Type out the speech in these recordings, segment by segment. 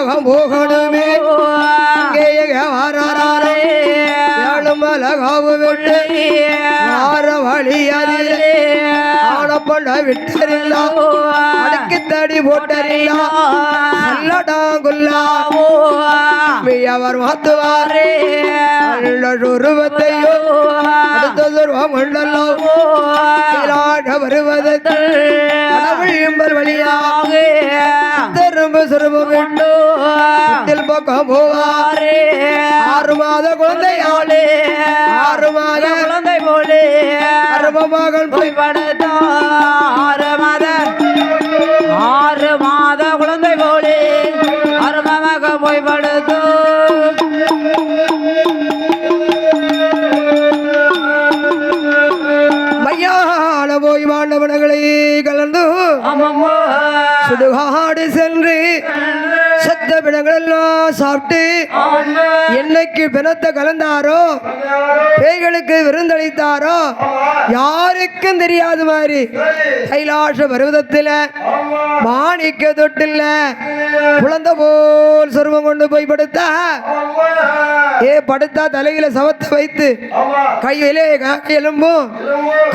பக்கம் போகணுமே இங்கே வாராரே ஏழும் மலகாவு விட்டு வார வழி அதிலே ஆனப்பண்ட போட்டறில்லா சொல்லடாங்குல்லா அவர் மாத்துவாரே உருவத்தையோ அடுத்த துருவம் உண்டல்லோ கீழாக வருவது கடவுள் வழியாக திரும்ப சுரூபம் உண்டு பக்கம் போவாரே. ஆறு மாத குழந்தையாளே ஆறு மாத குழந்தை போலே. அரும மகள் போய் போய் படுத்தா ஆறு மாத ஆறு மாத குழந்தை போலே அருமமாக போய் படுத்தோ மையால போய் மாண்டவனங்களை கலந்து சென்று சத்த பிணங்களெல்லாம் சாப்பிட்டு என்னைக்கு பிணத்தை கலந்தாரோ பேய்களுக்கு விருந்தளித்தாரோ யாருக்கும் தெரியாத மாதிரி. கைலாச பருவதத்தில் மாணிக்க தொட்டில்ல குழந்தை போல் சொருவம் கொண்டு போய் படுத்தா ஏ படுத்தா தலையில சவத்தை வைத்து கையிலே எலும்பும்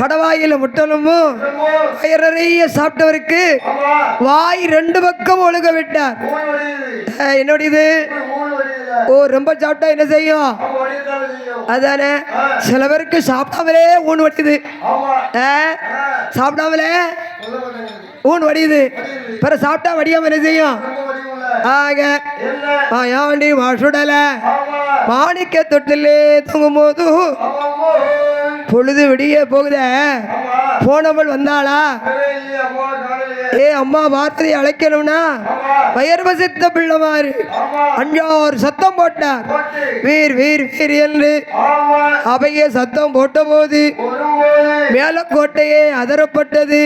கடவாயில முட்டெலும்பும் வயிறறைய சாப்பிட்டவருக்கு வாய் ரெண்டு பக்கம் ஒழுக விட்டார். என்னுடையது ஓ ரொம்ப சாப்பிட்டா என்ன செய்யும்? அதானே? சில பேருக்கு சாப்பிடாமலே ஊன் வடியுது. சாப்பிடாமலே ஊன் வடியுது. பிற சாப்பிட்டா வடியாம என்ன செய்யும்? ஆக மாயாண்டி மாசுடல மாணிக்க தொட்டிலே தூங்கும் போது பொழுது விடிய போகுத? போனவள் வந்தாளா? ஏ அம்மா வார்த்தையை அழைக்கணும்னா வயர் வசித்த பிள்ளை மாதிரி அஞ்சாறு சத்தம் போட்டார். வீர் வீர் வீர் என்று அவைய சத்தம் போட்டபோது மேலக்கோட்டையே அதரப்பட்டது.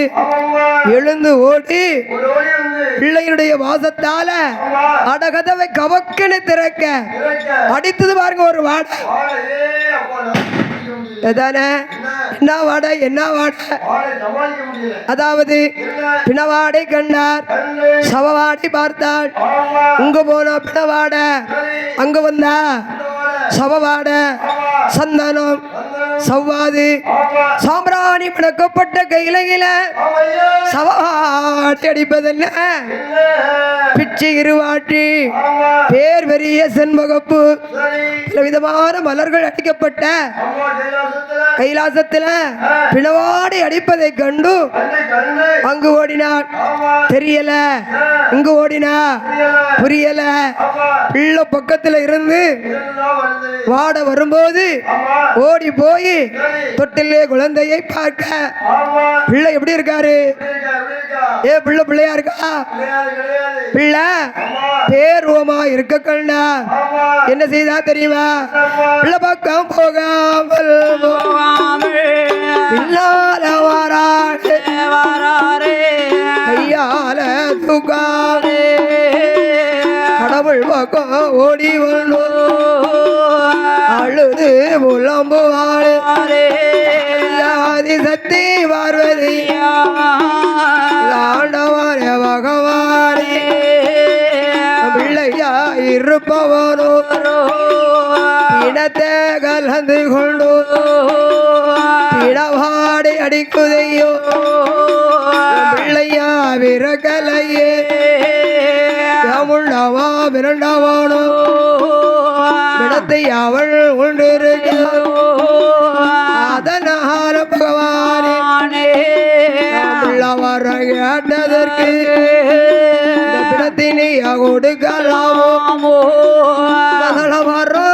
எழுந்து ஓடி பிள்ளையினுடைய வாசத்தால அடகதவை கவக்கன்னு திறக்க அடித்தது பாருங்க ஒரு வாடை அதானே என்ன வாடை என்ன வாடை? அதாவது பிணவாடை கண்டார் சவவாடை பார்த்தாள். உங்க போனா பிணவாட. அங்க வந்தா சவவாட. சந்தனம். சவ்வாது சாம்பிராணி பிணக்கப்பட்ட கையில சவவாட்டி அடிப்பதென்ன? பிச்சை இருவாட்டி. பேர் பெரிய செண்பகப்பு. பல விதமான மலர்கள் அடிக்கப்பட்ட கைலாசத்துல. பிணவாடி அடிப்பதை கண்டு அங்கு ஓடினாள் தெரியல. இங்கு ஓடினா? புரியல. பிள்ளை பக்கத்துல இருந்து வாட வரும்போது ஓடி போய் தொட்டிலே குழந்தையை பார்க்க. பிள்ளை எப்படி இருக்காரு? ஏ பிள்ளை பிள்ளையா இருக்கா? பிள்ளை பேர்வமா இருக்க கண்ணா. என்ன செய்தா தெரியுமா? பிள்ளை பக்கம் போகாமல் பின்னால வாராடு கையால தூக்காது கடவுள் பக்கம் ஓடி வந்து ஆதி சக்தி பார்வதி. ஆண்டவரே பகவானே. பிள்ளையா இருப்பவனோ. இனத்தை கலந்து கொண்டு. இடவாடி அடிக்குதையோ பிள்ளையா விரகலையே. யாமுள்ளவா விரண்டவானோ. இடத்தை அவள் கொண்டிருக்க அதனால பகவானே உள்ளவர கேட்டதற்கு கொடுக்கலாமோ. வர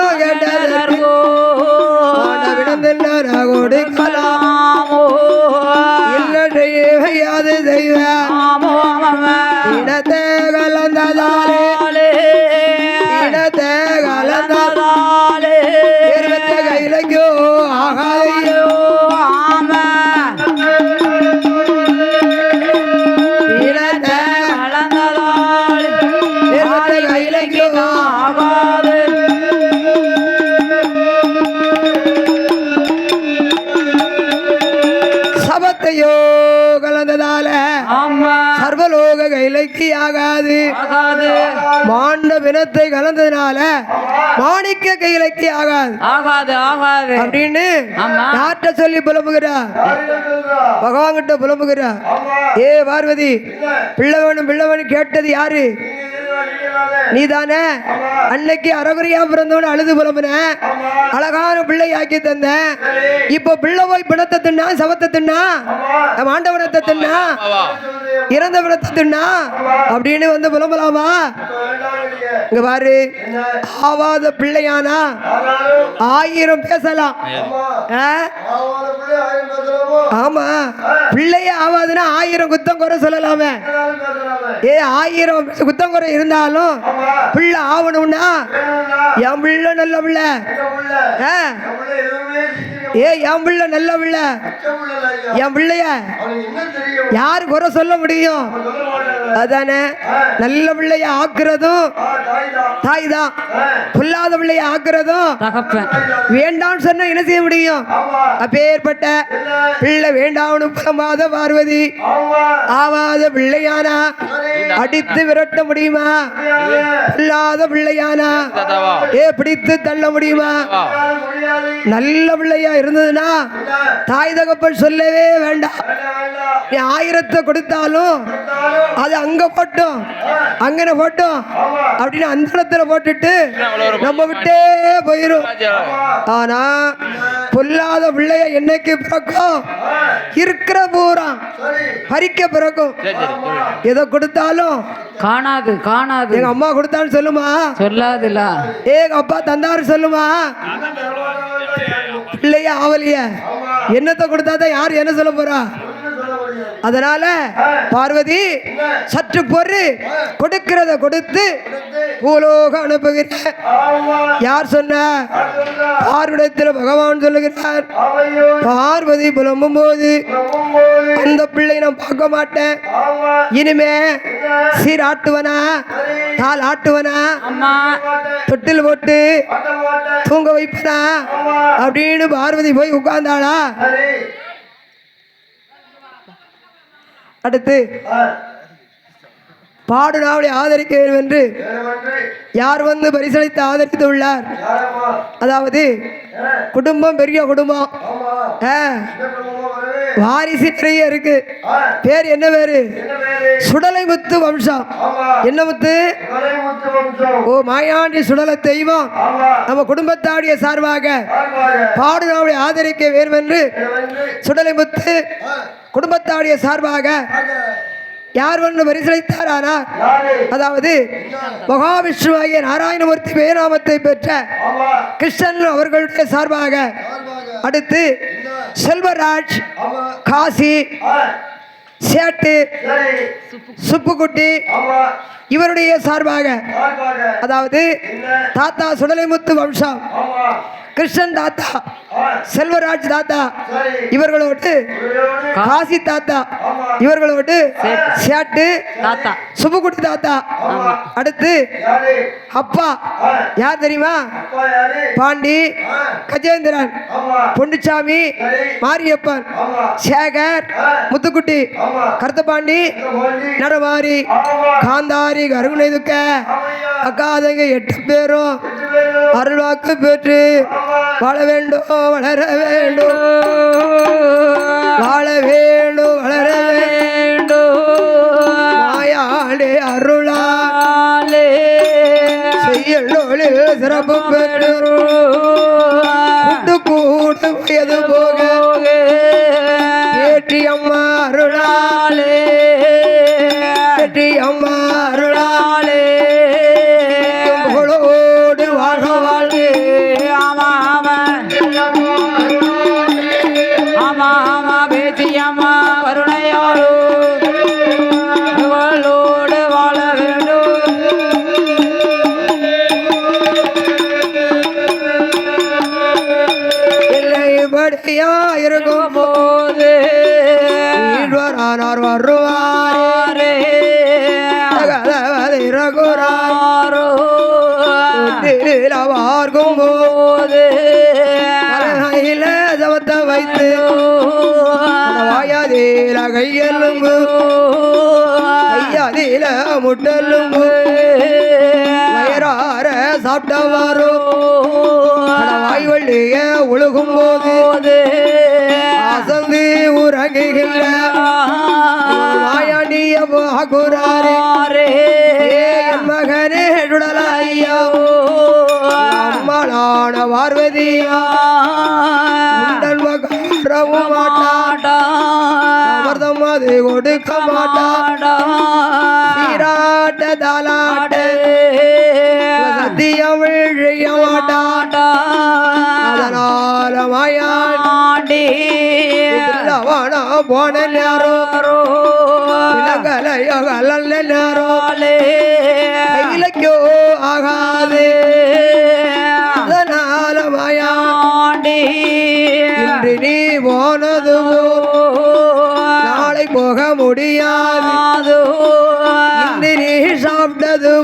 கைலைக்கு ஆகாது. மாண்ட பிணத்தை கலந்ததுனால மாணிக்க கைலைக்கு ஆகாது ஆகாது ஆகாது. அப்படின்னு. யார்கிட்ட சொல்லி புலம்புகிறா பகவான் கிட்ட புலம்புகிறா ஏ பார்வதி பிள்ளை வேணும் பிள்ளை வேணும் கேட்டது யாரு? நீதானே? அன்னைக்கு அறகுறையா பிறந்தவன அழுது புலம்புன. அழகான பிள்ளை ஆக்கி தந்த இப்போ பிள்ளை போய் பிணத்தை தின்னா சவத்தை தின்னா? மாண்ட பிணத்தை தின்னா? இறந்த பிணத்தை தின்னா? அப்படின்னு வந்து புலம்பலாமா? இங்க பாரு. ஆவாத பிள்ளையானா? ஆயிரம் பேசலாம். ஆ? ஆமா. பிள்ளையே ஆவாதுன்னா ஆயிரம் குத்தம் குறை சொல்லலாமே. ஏ ஆயிரம் குத்தம் குறை இருந்தாலும் பிள்ளை ஆகணும்னா என் பிள்ளை நல்ல பிள்ளை. ஆ? ஏ என் பிள்ளை நல்ல பிள்ளை. என் பிள்ளைய யாரு குறை சொல்ல முடியும்? அதானே? நல்ல பிள்ளைய ஆக்குறதும் தாய் தான் புல்லாத பிள்ளைய ஆக்குறதும் வேண்டாம்னு சொன்னா என்ன செய்ய முடியும்? அப்பேற்பட்ட பிள்ளை வேண்டாம்னு புலமாத பார்வதி. ஆவாத பிள்ளையானா? அடித்து விரட்ட முடியுமா? இல்லாத பிள்ளையானா? ஏ பிடித்து தள்ள முடியுமா? நல்ல பிள்ளையா இருந்ததுன்னா தாய் தகப்பன் சொல்லவே வேண்டாம். நீ ஆயிரத்தை கொடுத்தாலும் அது அங்க போட்டோம். அங்கன போட்டோம். அப்படின்னு அந்த இடத்துல போட்டுட்டு நம்ம விட்டே போயிரும். ஆனா பொல்லாத பிள்ளைய என்னைக்கு பிறக்கும்? இருக்கிற பூரா பறிக்க பிறக்கும். எதை கொடுத்தாலும் காணாது காணாது. எங்க அம்மா கொடுத்தான்னு சொல்லுமா? சொல்லாதுல. ஏ அப்பா தந்தாரு சொல்லுமா? பிள்ளைய ஆவலிய? என்னத்தை கொடுத்தாதான் யார் என்ன சொல்ல போறா? அதனால பார்வதி சற்று பொறு கொடுக்கிறத கொடுத்து பூலோக அனுப்புகிற யார் சொன்ன? பார்வடத்தில் பகவான் சொல்லுகிறார். பார்வதி புலம்பும் போது அந்த பிள்ளை நான் பார்க்க மாட்டேன். இனிமே சீராட்டுவனா? தால் ஆட்டுவனா? தொட்டில் போட்டு தூங்க வைப்பனா? அப்படின்னு பார்வதி போய் உட்கார்ந்தாளா? அடுத்து பாடு நாவலை ஆதரிக்க வேண்டும் என்று யார் வந்து பரிசளித்து ஆதரித்து உள்ளார் அதாவது குடும்பம் பெரிய குடும்பம். ஆ, வாரிசு நிறைய இருக்கு. பேர் என்ன பேரு? சுடலை முத்து வம்சம். என்ன முத்து? ஓ மாயாண்டி சுடலை தெய்வம். நம்ம குடும்பத்தாடிய சார்பாக பாடு ஆதரிக்க வேண்டும் சுடலை முத்து குடும்பத்தாடைய சார்பாக யார் ஒன்று பரிசளித்தார் ஆனால் அதாவது மகாவிஷ்ணுவாகிய நாராயணமூர்த்தி பேராமத்தை பெற்ற கிருஷ்ணன் அவர்களுடைய சார்பாக அடுத்து செல்வராஜ் காசி சேட்டு சுப்புக்குட்டி இவருடைய சார்பாக அதாவது தாத்தா சுடலைமுத்து வம்சம். கிருஷ்ணன் தாத்தா. செல்வராஜ் தாத்தா இவர்களோடு காசி தாத்தா இவர்களோடு சேட்டு தாத்தா. சுப்புக்குட்டி தாத்தா அடுத்து அப்பா. யார் தெரியுமா? பாண்டி கஜேந்திரன் பொன்னுச்சாமி மாரியப்பன் சேகர் முத்துக்குட்டி கருத்தபாண்டி நடமாரி காந்தாரி கருணை துக்க அக்காதங்க எட்டு பேரும் அருள்வாக்கு பெற்று வாழ வேண்டும் வளர வேண்டும். வாழ வேண்டும் வளர வேண்டும். மாயாண்டே அருளாலே செய்யலோளில் சிறப்பு பெற்று கூட்டு கூட்டு வயது போக ஏற்றி அம்மா அருளா ஏற்றி படியா இருக்கும். போது. ஈழ்வரானார் வருவார். பார்க்கும் போது. என் மகனே சுடலாய்யா அம்மாளான பார்வதியா உண்டன் மகரவும் மாட்டா அமர்தம் அது கொடுக்க மாட்டா சீராட்ட தாலாட்ட சத்தியம் விழிய மாட்டா அதனால மாயாண்டி போன கலல்ல நேரம் இலக்கியோ ஆகாது. அதனால மாயா இன்று நீ போனது நாளை போக முடியாது. இன்று நீ சாப்பிட்டது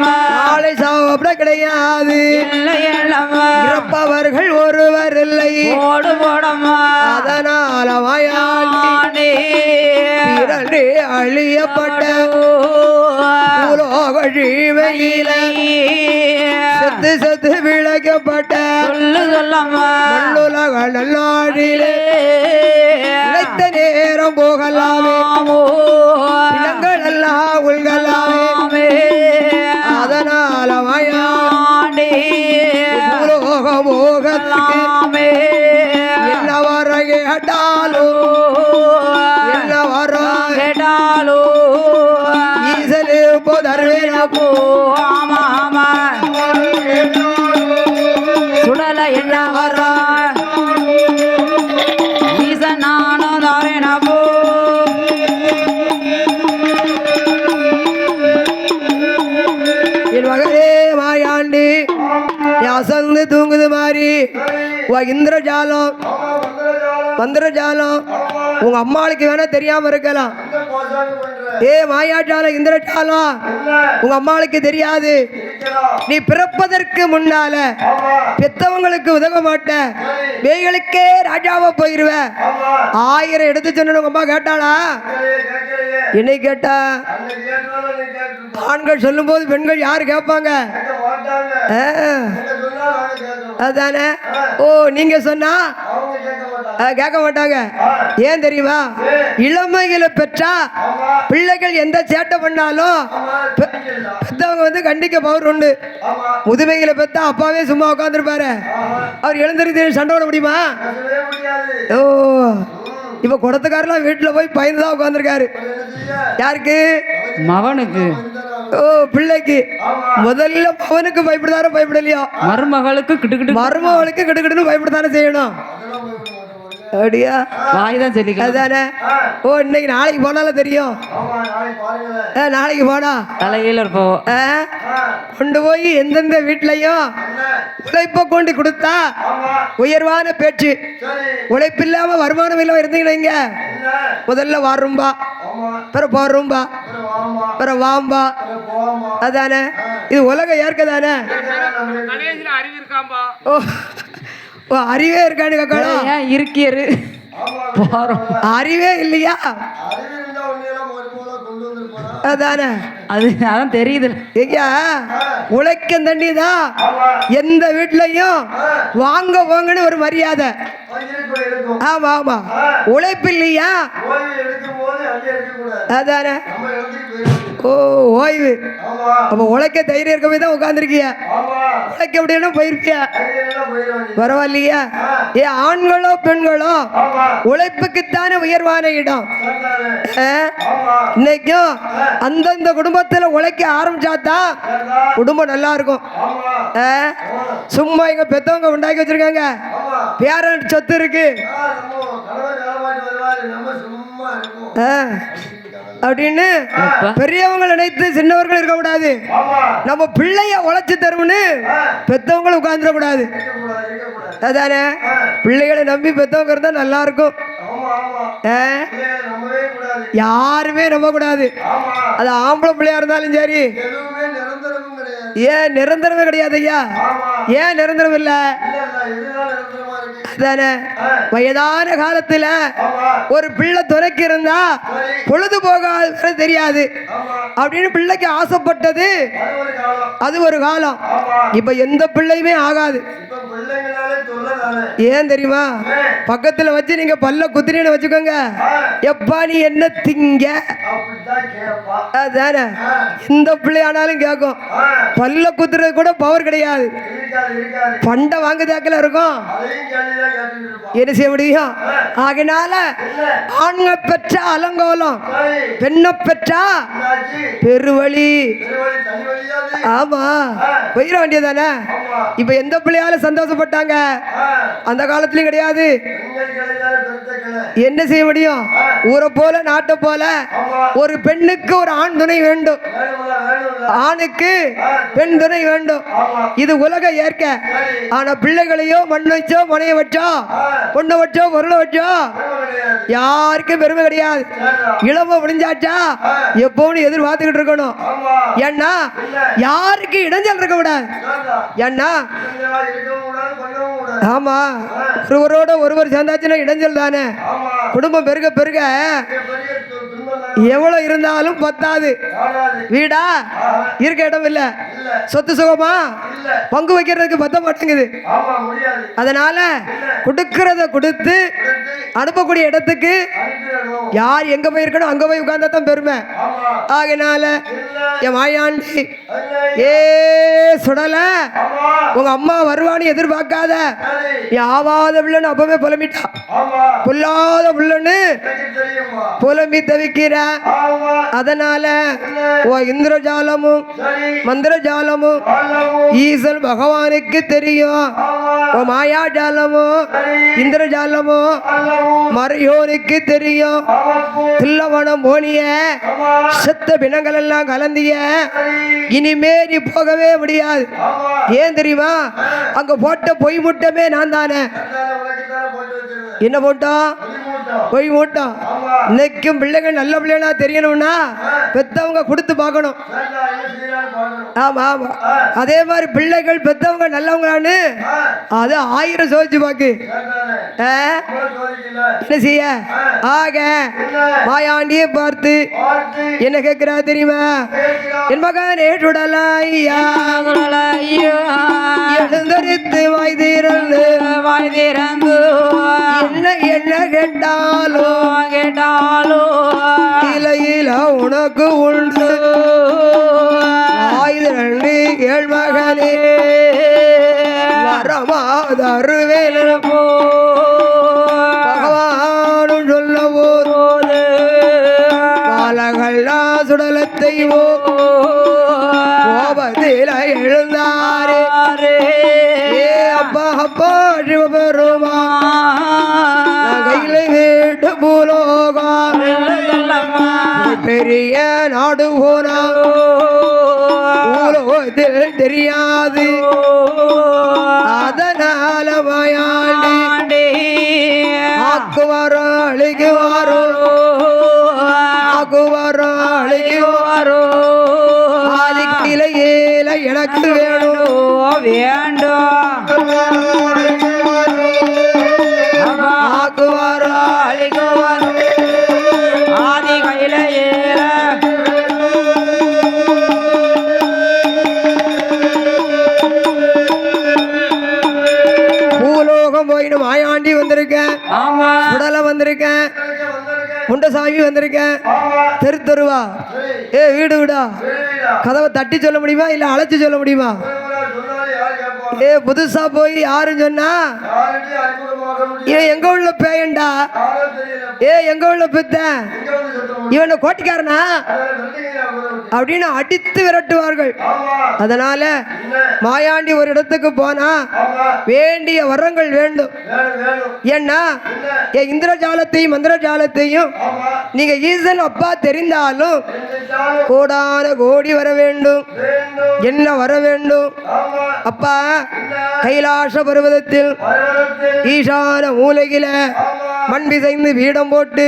நாளை சாப்பிட கிடையாது. இறப்பவர்கள் ஒருவர் இல்லை. போடு இரண்டு அழியப்பட்ட உலோக ஜீவையில செத்து செத்து விளக்கப்பட்ட நல்லாடிலே நினைத்த நேரம் போகலாமே. இந்திரஜாலம். மந்திரஜாலம் உங்க அம்மாளுக்கு வேணா தெரியாம இருக்கலாம். ஏ மாயாஜாலம் இந்திரஜாலம். உங்க அம்மாளுக்கு தெரியாது. நீ பிறப்பதற்கு முன்னால பெத்தவங்களுக்கு உதவ மாட்ட. பேய்களுக்கே ராஜாவா போயிருவ. ஆயிரம் எடுத்து சொன்ன உங்க அம்மா கேட்டாளா? என்னை கேட்டா? ஆண்கள் சொல்லும் போது பெண்கள் யாரு கேட்பாங்க? அதானே? ஓ நீங்க சொன்னா? கேட்க மாட்டாங்க. ஏன் தெரியுமா? இளமைகளை பெற்றா பிள்ளைகள் எந்த சேட்டை பண்ணாலும் பெ- பெத்தவங்க வந்து கண்டிக்க பவர் உண்டு. முதுமைகளை பெத்தா அப்பாவே சும்மா உட்காந்துருப்பாரு அவர் எழுந்திருக்கு சண்டை போட முடியுமா? ஓ இப்ப குடத்துக்காரெல்லாம் வீட்டில் போய் பயந்து தான் உட்காந்துருக்காரு யாருக்கு? மகனுக்கு ஓ பிள்ளைக்கு. முதல்ல பவனுக்கு பயப்படுதாரோ பயப்படலையோ? மருமகளுக்கு கிட்டுக்கிட்டு மருமகளுக்கு கிடுக்கிடுன்னு பயப்படத்தானே செய்யணும்? அப்படியா? வாய் தான் சொல்லிக்க அதானே? ஓ இன்னைக்கு நாளைக்கு போனாலும் தெரியும். ஆ, நாளைக்கு போனா? தலையில இருப்போம் ஆ, கொண்டு போய் எந்தெந்த வீட்லையும் உழைப்பை கொண்டு கொடுத்தா உயர்வான பேச்சு. உழைப்பில்லாம வருமானம் இல்லாம இருந்தீங்கன்னா இங்க? முதல்ல வாரும்பா பிறகு போறோம்பா பிறகு வாம்பா அதானே? இது உலகம் ஏற்கதானே ஓ ஓ அறிவே இருக்கானு கக்கணும் ஏன் இருக்கியரு போறோம் அறிவே இல்லையா? அதானே? அது அதான் தெரியுது. ஐயா உழைக்கும் தண்ணி தான் எந்த வீட்லையும் வாங்க போங்கன்னு ஒரு மரியாதை. ஆமா ஆமா. உழைப்பு இல்லையா? அதானே? ஓ ஓய்வு. அப்ப உழைக்க தைரியம் இருக்கவே தான் உட்காந்துருக்கிய உழைக்க அப்படின்னா போயிருப்பியா? பரவாயில்லையா? ஏ ஆண்களோ பெண்களோ உழைப்புக்குத்தானே உயர்வான இடம்? இன்னைக்கும் அந்தந்த குடும்பத்துல உழைக்க ஆரம்பிச்சாதான் குடும்பம் நல்லா இருக்கும்? சும்மா எங்க பெத்தவங்க உண்டாக்கி வச்சிருக்காங்க. பேரண்ட் சொத்து இருக்கு. ஆ. அப்படின்னு பெரியவங்க நினைத்து சின்னவர்கள் இருக்கக்கூடாது. நம்ம பிள்ளைய உழைச்சு தரும்னு பெத்தவங்களும் உட்கார்ந்துட கூடாது அதானே பிள்ளைகளை நம்பி பெத்தவங்க இருந்தா நல்லா இருக்கும்? யாருமே நம்ப கூடாது அது ஆம்பளை பிள்ளையா இருந்தாலும் சரி. ஏன் நிரந்தரமே கிடையாது ஐயா ஏன் நிரந்தரம் இல்லை தானே வயதான காலத்துல ஒரு பிள்ளை துறைக்கு இருந்தா பொழுது போகாது தெரியாது. அப்படின்னு பிள்ளைக்கு ஆசைப்பட்டது அது ஒரு காலம். இப்ப எந்த பிள்ளையுமே ஆகாது. ஏன் தெரியுமா? பக்கத்துல வச்சு நீங்க பல்ல குத்தினு வச்சுக்கோங்க. எப்பா நீ என்ன திங்க? அதானே? எந்த பிள்ளையானாலும் கேட்கும் பல்ல குத்துறது கூட பவர் கிடையாது. பண்டை வாங்குதாக்கில் இருக்கும். என்ன செய்ய முடியும்? ஆகினால ஆண்க பெற்ற அலங்கோலம் பெண்ணை பெற்றா பெருவழி. ஆமா. போயிட வேண்டியதானே இப்ப எந்த பிள்ளையாலும் சந்தோஷப்பட்டாங்க? அந்த காலத்துலயும் கிடையாது. என்ன செய்ய முடியும்? ஊரை போல நாட்டை போல ஒரு பெண்ணுக்கு ஒரு ஆண் துணை வேண்டும். ஆணுக்கு பெண் துணை வேண்டும். இது உலக ஏற்க ஆனா பிள்ளைகளையோ மண் வச்சோ மனைய வச்சோ பொண்ணை வச்சோ பொருளை வச்சோ யாருக்கும் பெருமை கிடையாது. இளம முடிஞ்சாச்சா எப்பவும் எதிர்பார்த்துக்கிட்டு இருக்கணும். ஏன்னா யாருக்கு இடைஞ்சல் இருக்க கூடாது ஏன்னா ஆமா ஒருவரோட ஒருவர் சேர்ந்தாச்சுன்னா இடைஞ்சல் தானே. குடும்பம் பெருக பெருக எவ்வளவு இருந்தாலும் பத்தாது. வீடா? இருக்க இடம் இல்ல. சொத்து சுகமா? பங்கு வைக்கிறதுக்கு பத்த மாட்டேங்குது. அதனால கொடுக்கறத கொடுத்து அனுப்பக்கூடிய இடத்துக்கு யார் எங்க போய் இருக்கணும் அங்க போய் உட்கார்ந்தா தான் பெருமை. ஆகினால என் வாயாண்டி ஏ சுடல. உங்க அம்மா வருவான்னு எதிர்பார்க்காத. ஆவாத பிள்ளைன்னு அப்பவே புலம்பிட்டா. புல்லாத பிள்ளைன்னு புலம்பி தவிக்கிற அதனால ஓ இந்திரஜாலமும் மந்திரஜாலமும் ஈசன் பகவானுக்கு தெரியும். ஓ மாயாஜாலமும் இந்திரஜாலமும் மறையோனுக்கு தெரியும். தில்லவனம் போனிய செத்த பிணங்கள் எல்லாம் கலந்திய இனிமே நீ போகவே முடியாது. ஏன் தெரியுமா? அங்க போட்ட பொய் முட்டமே நான் தானே. என்ன போட்டோம்? பொய் மூட்டம் இன்னைக்கும் பிள்ளைகள் நல்ல பிள்ளைகளா தெரியணும்னா பெத்தவங்க கொடுத்து பார்க்கணும். ஆமா ஆமா. அதே மாதிரி பிள்ளைகள் பெத்தவங்க நல்லவங்களான்னு அது ஆயிரம் சோதிச்சு பாக்கு? என்ன செய்ய? ஆக மாயாண்டியை பார்த்து என்ன கேட்கிறா தெரியுமா? என் மகனே ஐயோ எழுந்தரித்து வாய் திறந்து. வாய் திறந்து. என்ன என்ன கேட்டாலும் கேட்டாலோ இலையில உனக்கு உண்டு. வாய் திரண்டு ஏழ் மகனே. வரமாதருவேல் பகவானும் சொல்ல போது. பாலகல்லா சுடலத்தை கோபத்தில பெரிய நாடு போனா பூலோகத்தில் தெரியாது. வந்திருக்கேன். முண்டசாமி வந்திருக்கேன். தெரு தெருவா. ஏ வீடு வீடா? கதவை தட்டி சொல்ல முடியுமா? இல்ல அழைச்சி சொல்ல முடியுமா? ஏ புதுசா போய் யாரும் சொன்னா? ஏ எங்க உள்ள பேயண்டா ஏ எங்க உள்ள பித்த இவனை கோட்டிக்காரனா? அப்படின்னு அடித்து விரட்டுவார்கள். அதனால மாயாண்டி ஒரு இடத்துக்கு போனா வேண்டிய வரங்கள் வேண்டும். ஏன்னா இந்திரஜாலத்தையும் மந்திரஜாலத்தையும் நீங்க ஈசன் அப்பா தெரிந்தாலும் கோடான கோடி வர வேண்டும். என்ன வர வேண்டும்? அப்பா கைலாச பருவதத்தில் ஈசான மூலையில மண் பிசைந்து வீடம் போட்டு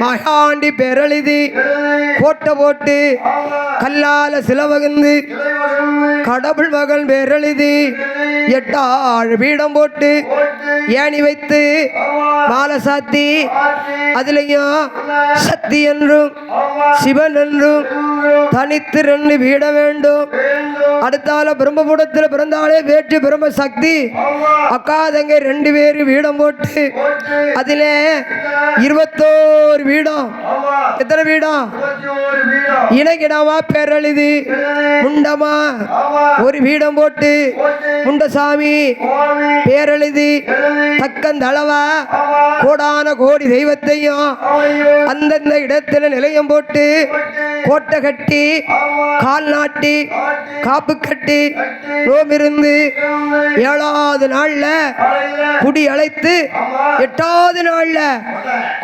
மகாண்டி பெரழுதி கோட்டை போட்டு கல்லால சிலவகுந்து கடவுள் மகன் பேரெழுதி எட்டாள் பீடம் போட்டு ஏணி வைத்து மாலை சாத்தி அதுலயும் சக்தி என்றும் சிவன் என்றும் தனித்து ரெண்டு வீட வேண்டும். அடுத்தால பிரம்மபுடத்தில் பிறந்தாலே வேற்று பிரம்ம சக்தி. அக்கா தங்க ரெண்டு பேரு வீடம் போட்டு அதில இருபத்தோரு வீடம். எத்தனை வீடம்? இணைக்கிடமா பேரழுது. முண்டமா? ஒரு வீடம் போட்டு. முண்டசாமி பேரழுது. தக்கந்தளவா? கோடான கோடி தெய்வத்தையும் அந்தந்த இடத்துல நிலையம் போட்டு கோட்டை கட்டி கால் நாட்டி காப்பு கட்டி நோமிருந்து ஏழாவது நாள்ல குடி அழைத்து எட்டாவது நாள்ல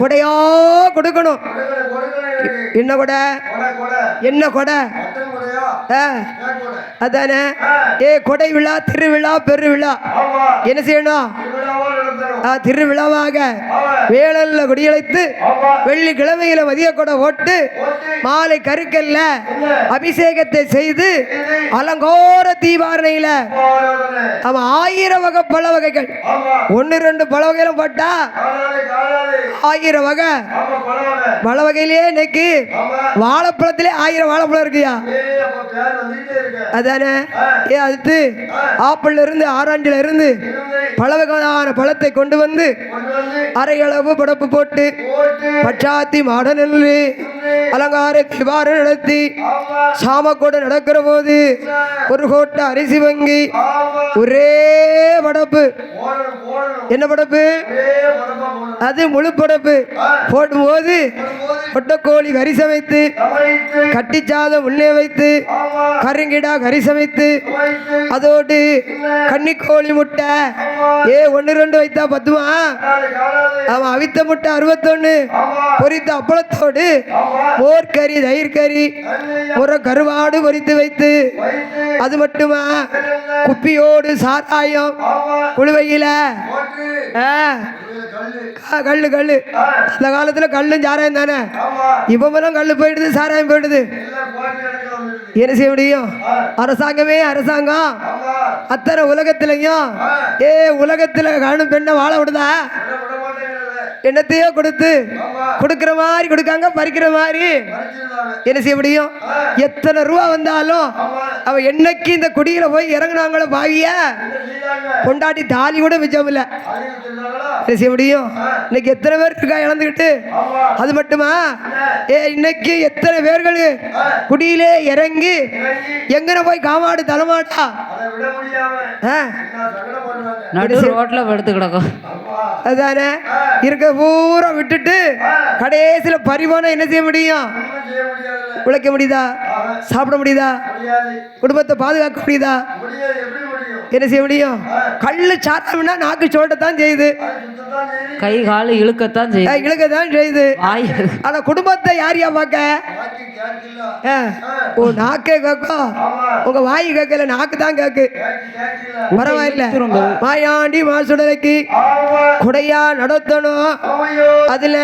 கொடையா கொடுக்கணும். என்ன கொடை? என்ன கொடை? ஆ, அதானே? ஏ கொடை விழா திருவிழா பெருவிழா. என்ன செய்யணும்? திருவிழாவாக வேளல்ல குடியழைத்து வெள்ளிக்கிழமையில மதிய கொடை ஓட்டு மாலை கருக்கல்ல அபிஷேகத்தை செய்து அலங்கோர தீபாரணையில அவன் ஆயிரம் வகை பல வகைகள். ஒன்று ரெண்டு பல வகையிலும் போட்டா ஆயிரம் வகை. பல வகையிலே இன்னைக்கு வாழைப்பழத்திலே ஆயிரம் வாழைப்பழம் இருக்குயா? அதானே? ஏ அடுத்து ஆப்பிள்ல இருந்து ஆரஞ்சுல இருந்து பல வகையான பழத்தை கொண்டு வந்து அரை அளவு படப்பு போட்டு பச்சாத்தி மாட நெல்லு அலங்கார திவாரம் நடத்தி சாமக்கோடு நடக்கிற போது ஒரு கோட்டை அரிசி வங்கி ஒரே படப்பு. என்ன படப்பு? அது முழு படப்பு. போடும்போது கொட்டக்கோழி கறி சமைத்து கட்டிச்சாத உள்ளே வைத்து கருங்கிடா கறி சமைத்து அதோடு கன்னிக்கோழி முட்டை. ஏ ஒன்று ரெண்டு வைத்தா பத்துமா? அவன் அவித்த முட்டை அறுபத்தொன்னு. பொரித்த அப்பளத்தோடு மோர் கறி தயிர் கறி முறை கருவாடு பொரித்து வைத்து அது மட்டுமா? குப்பியோடு சாராயம் குழுவையில. ஆ, க- கல்லு. கல்லு அந்த காலத்துல கல்லும் சாராயம் தானே? இப்பமெல்லாம் கல்லு போயிடுது சாராயம் போயிடுது. என்ன செய்ய முடியும்? அரசாங்கமே அரசாங்கம். அத்தனை உலகத்திலையும் ஏ உலகத்துல காணும் பெண்ணை வாழ விடுதா? என்னத்தையோ கொடுத்து கொடுக்கிற மாதிரி கொடுக்காங்க பறிக்கிற மாதிரி. என்ன செய்ய முடியும்? எத்தனை ரூபா வந்தாலும் அவ என்னைக்கு இந்த குடியில போய் இறங்குனாங்களோ பாவிய கொண்டாட்டி தாலி கூட மிச்சம் இல்ல. என்ன செய்ய முடியும்? இன்னைக்கு எத்தனை பேர் இருக்கா இழந்துக்கிட்டு அது மட்டுமா? ஏ இன்னைக்கு எத்தனை பேர்கள் குடியிலே இறங்கி எங்கன போய் காமாடு தலைமாட்டா ஆ, நடு ரோட்ல படுத்து கிடக்கும். அதானே? இருக்க பூரா விட்டுட்டு கடைசியில பரிமாணம் என்ன செய்ய முடியும்? உழைக்க முடியுதா? சாப்பிட முடியுதா? குடும்பத்தை பாதுகாக்க முடியுதா? என்ன செய்ய முடியும்? கல்லு சாத்தம்னா நாக்கு சோட்டத்தான் செய்யுது. கை கால் இழுக்கத்தான் செய்யும் இழுக்க தான் செய்யுது. ஆனா குடும்பத்தை யார் யா பார்க்க? ஓ நாக்கே கேட்கும் உங்க வாய் கேட்கல நாக்கு தான் கேக்கு பரவாயில்ல. மாயாண்டி மாசுடலைக்கு குடையா நடத்தணும் அதுல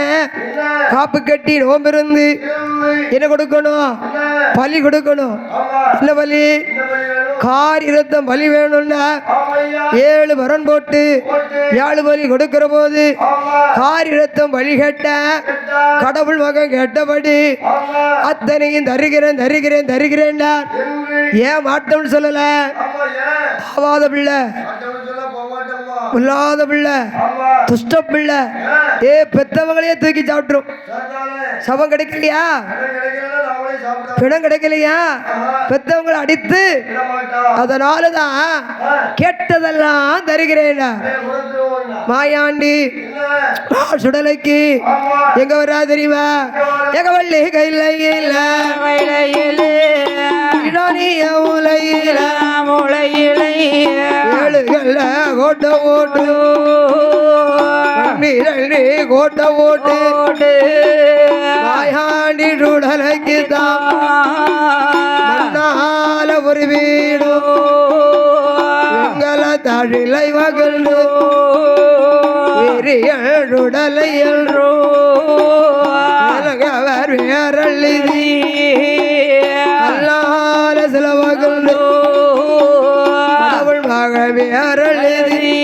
காப்பு கட்டி நோம்பிருந்து என்ன கொடுக்கணும் பலி கொடுக்கணும் என்ன பலி? கார் இருத்தம் பலி வேணும்னா ஏழு வரன் போட்டு ஏழு பலி கொடுக்கிற போது கார் இருத்தம் பலி கேட்ட கடவுள் மகன் கேட்டபடி அத்தனையும் தருகிறேன் தருகிறேன் தருகிறேன்டா ஏன் மாட்டோம்னு சொல்லல? ஆவாத பிள்ளை. இல்லாத பிள்ளை. துஷ்ட பிள்ளை. ஏ பெத்தவங்களையே தூக்கி சாப்பிட்டுரும். சபம் கிடைக்கலையா? பிணம் கிடைக்கலையா? பெத்தவங்களை அடித்து அதனால தான் கேட்டதெல்லாம் தருகிறேன் மாயாண்டி. சுடலைக்கு. எங்க வரா தெரியுமா? எங்க வள்ளி கையில. இல்ல வயலையிலே உலையில முளையிலே ஏழுகள்ல கோட்டை ஓட்டு ரெண்டு கோட்டை ஓட்டு மாயாண்டி சுடலைக்கு தான். ஒரு வீடு எங்கள தழிலை மகிழ்ந்து விரியழுடலை என்றோ அவர் வேறள்ளிதி அல்லால சில மகிழ்ந்து கடவுள் மகள் வேறழுதி